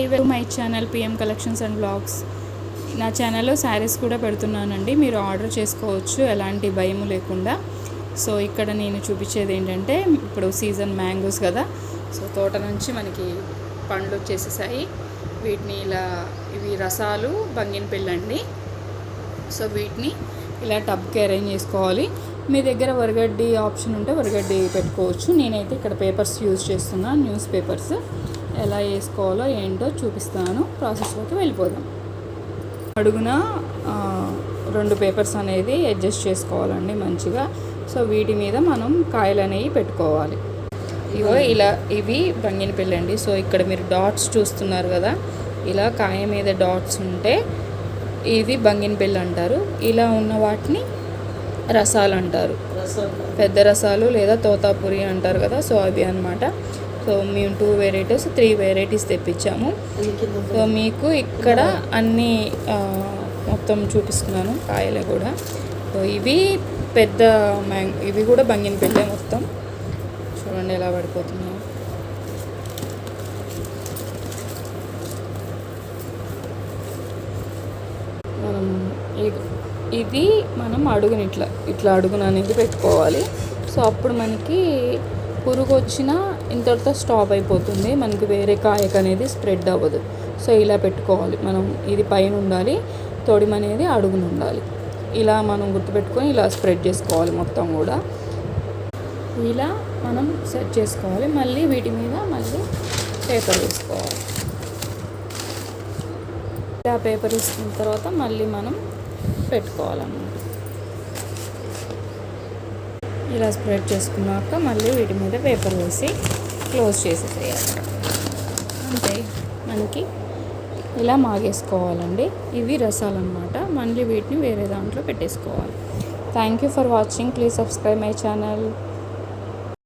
Hi well my channel P M collections and blogs నా ఛానల్లో శారీస్ కూడా పెడుతున్నానండి. మీరు ఆర్డర్ చేసుకోవచ్చు. ఎలాంటి భయము లేకుండా. సో ఇక్కడ నేను చూపించేది ఏంటంటే ఇప్పుడు సీజన్ మ్యాంగోస్ కదా. సో తోట నుంచి మనకి పండ్లు వచ్చేసేసాయి. వీటిని ఇలా ఇవి రసాలు బంగిన అండి సో వీటిని ఇలా టబ్కి అరేంజ్ చేసుకోవాలి. మీ దగ్గర వరగడ్డి ఆప్షన్ ఉంటే వరగడ్డి పెట్టుకోవచ్చు. నేనైతే ఇక్కడ పేపర్స్ యూజ్ చేస్తున్నా న్యూస్ పేపర్స్ ఎలా వేసుకోవాలో ఏంటో చూపిస్తాను. ప్రాసెస్లోకి వెళ్ళిపోదాం. అడుగున రెండు పేపర్స్ అనేది అడ్జస్ట్ చేసుకోవాలండి మంచిగా. సో వీటి మీద మనం కాయలు అనేవి పెట్టుకోవాలి. ఇగో ఇలా ఇవి బంగినపల్లి అండి సో ఇక్కడ మీరు డాట్స్ చూస్తున్నారు కదా. ఇలా కాయ మీద డాట్స్ ఉంటే ఇవి బంగినపల్లి అంటారు. ఇలా ఉన్న వాటిని రసాలు అంటారు. పెద్ద రసాలు లేదా తోతాపురి అంటారు కదా. సో అవి అన్నమాట. సో మేము టూ వెరైటీస్ త్రీ వెరైటీస్ తెప్పించాము. సో మీకు ఇక్కడ అన్ని మొత్తం చూపిస్తున్నాను కాయలు కూడా. సో ఇవి పెద్ద మ్యాంగ్ ఇవి కూడా బంగిన పెళ్ళే మొత్తం. చూడండి ఎలా పడిపోతున్నాయి. మనం ఇది మనం అడుగుని ఇట్లా ఇట్లా అడుగున అనేది పెట్టుకోవాలి. సో అప్పుడు మనకి పురుగు వచ్చినా ఇంతటితో స్టాప్ అయిపోతుంది. మనకి వేరే కాయకు అనేది స్ప్రెడ్ అవ్వదు. సో ఇలా పెట్టుకోవాలి. మనం ఇది పైన ఉండాలి తొడిమ అనేది అడుగున ఉండాలి. ఇలా మనం గుర్తుపెట్టుకొని ఇలా స్ప్రెడ్ చేసుకోవాలి మొత్తం కూడా. ఇలా మనం సెట్ చేసుకోవాలి. మళ్ళీ వీటి మీద మళ్ళీ పేపర్ వేసుకోవాలి. ఇలా పేపర్ వేసుకున్న తర్వాత మళ్ళీ మనం పెట్టుకోవాలన్నమాట. ఇలా స్ప్రెడ్ చేసుకున్నాక మళ్ళీ వీటి మీద పేపర్ వేసి క్లోజ్ చేసేసేయాలి. అంతే మనకి ఇలా మాగేసుకోవాలండి. ఇవి రసాలన్నమాట. మళ్ళీ వీటిని వేరే దాంట్లో పెట్టేసుకోవాలి. Thank you for watching please subscribe my channel